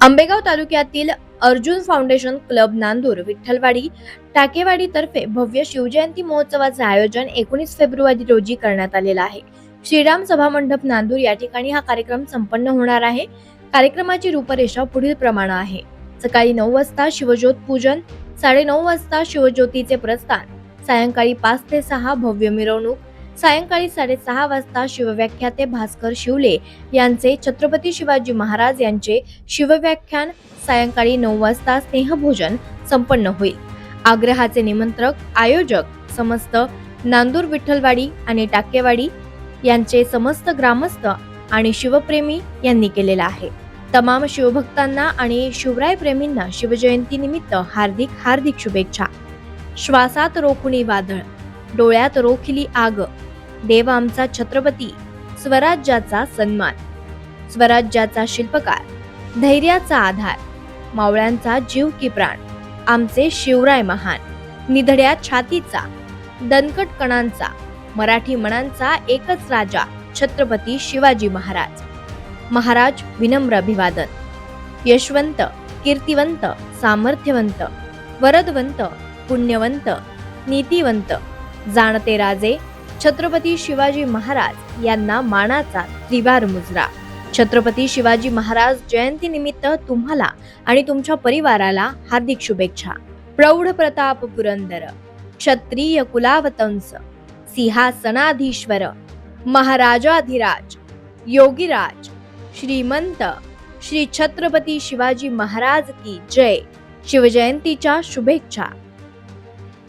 आंबेगाव तालुक्यातील Arjun foundation club Nandur Vitthalwadi Takewadi तर्फे भव्य शिवजयंती महोत्सवाचे आयोजन एकोणीस फेब्रुवारी रोजी करण्यात आलेलं आहे. श्रीराम सभा मंडप नांदूर या ठिकाणी हा कार्यक्रम संपन्न होणार आहे. कार्यक्रमाची रूपरेषा पुढील प्रमाणे आहे. सकाळी नऊ वाजता शिवज्योत पूजन साडेनऊ वाजता शिवज्योतीचे प्रस्थान सायंकाळी पाच ते सहा भव्य मिरवणूक सायंकाळी साडेसहा वाजता शिवव्याख्याते भास्कर शिवले यांचे छत्रपती शिवाजी महाराज यांचे शिवव्याख्यान सायंकाळी नऊ वाजता स्नेहभोजन संपन्न होईल. आग्रहाचे निमंत्रक आयोजक समस्त नांदूर विठ्ठलवाडी आणि टाकेवाडी यांचे समस्त ग्रामस्थ आणि शिवप्रेमी यांनी केलेला आहे. तमाम शिवभक्तांना आणि शिवराय प्रेमींना शिवजयंती निमित्त हार्दिक हार्दिक शुभेच्छा. श्वासात रोखुणी वादळ डोळ्यात रोखिली आग देव आमचा छत्रपती स्वराज्याचा सन्मान स्वराज्याचा शिल्पकार धैर्याचा आधार मावळ्यांचा जीव की प्राण आमचे शिवराय महान निधड्या छातीचा दणकट कणांचा मराठी मनांचा एकच राजा छत्रपती शिवाजी महाराज. महाराज विनम्र अभिवादन. यशवंत कीर्तिवंत सामर्थ्यवंत वरदवंत पुण्यवंत नीतिवंत जाणते राजे छत्रपती शिवाजी महाराज यांना मानाचा त्रिवार मुजरा. छत्रपती शिवाजी महाराज जयंती निमित्त तुम्हाला आणि तुमच्या परिवाराला हार्दिक शुभेच्छा. प्रौढ प्रताप पुरंदर क्षत्रिय कुलावतंस सिंहासनाधीश्वर महाराजाधिराज योगीराज श्रीमंत श्री छत्रपती शिवाजी महाराज की जय. शिवजयंतीच्या शुभेच्छा.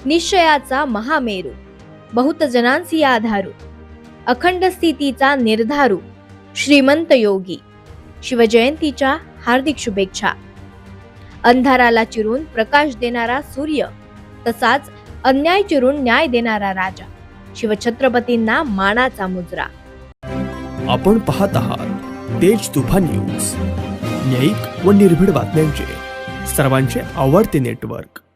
निश्चयाचा महामेरू. बहुत जनांसी आधारू अखंड स्थितीचा निर्धारू श्रीमंत योगी. शिवजयंतीच्या हार्दिक शुभेच्छा. अंधाराला चिरून प्रकाश देणारा सूर्य तसाच अन्याय चिरून न्याय देणारा राजा. शिवछत्रपतींना मानाचा मुजरा. आपण पाहत आहात तेज तुफान न्यूज. न्यायिक व निर्भीड बातम्यांचे सर्वांचे आवडते नेटवर्क.